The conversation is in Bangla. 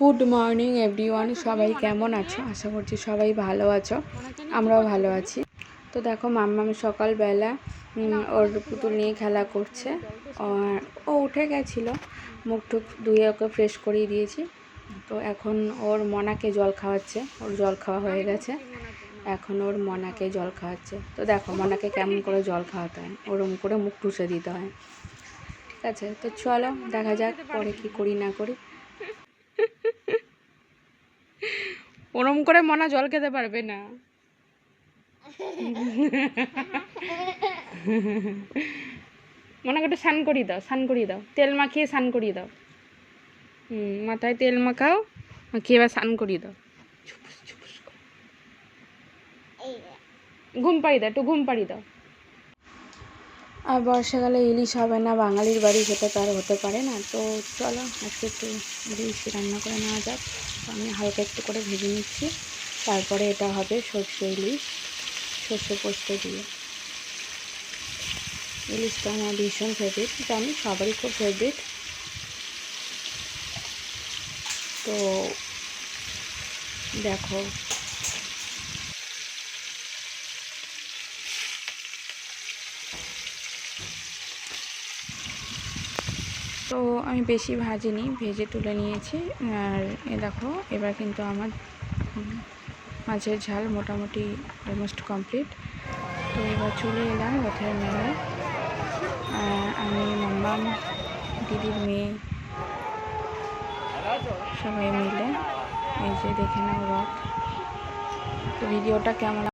গুড মর্নিং এভরিওয়ান, সবাই কেমন আছো? আশা করছি সবাই ভালো আছো, আমরাও ভালো আছি। তো দেখো, মাম্মাম সকালবেলা ওর পুতুল নিয়ে খেলা করছে। আর ও উঠে গেছিল, মুখ টুক ধুয়ে ওকে ফ্রেশ করিয়ে দিয়েছি। তো এখন ওর মনাকে জল খাওয়াচ্ছে, ওর জল খাওয়া হয়ে গেছে। এখন ওর মনাকে জল খাওয়াচ্ছে। তো দেখো, মনাকে কেমন করে জল খাওয়াতে হয়, ওরম করে মুখ টুসে দিতে হয়। ঠিক আছে, তো চলো, দেখা যাক পরে কি করি না করি। ওরম করে মনা জল খেতে পারবে না। মনে একটু স্নান করিয়ে দাও, স্নান করিয়ে দাও। তেল মাখিয়ে স্নান করিয়ে দাও। হুম, মাথায় তেল মাখাও, মাখিয়ে এবার স্নান করিয়ে দাও। ঘুম পাড়িয়ে দাও, একটু ঘুম পাড়িয়ে দাও। আর বর্ষাকালে ইলিশ হবে না, বাঙালির বাড়ি সেটা তো আর হতে পারে না। তো চলো, আজকে একটু ইলিশ রান্না করে নেওয়া যাক। আমি হালকা একটু করে ভেজে নিচ্ছি। তারপরে এটা হবে সর্ষে ইলিশ, সর্ষে পোস্ত দিয়ে। ইলিশটা আমার ভীষণ ফেভারিট জানি সবারই খুব ফেভারিট তো দেখো তো আমি বেশি ভাজিনি, ভেজে তুলে নিয়েছি। আর এ দেখো, এবার কিন্তু আমার মাছের ঝাল মোটামুটি অলমোস্ট কমপ্লিট তো এবার চলে এলাম রথের মেলায়। আমি, মাম্মাম, দিদির মেয়ে, সবাই মিলে এই যে দেখে নাও রথ। তো ভিডিওটা কেমন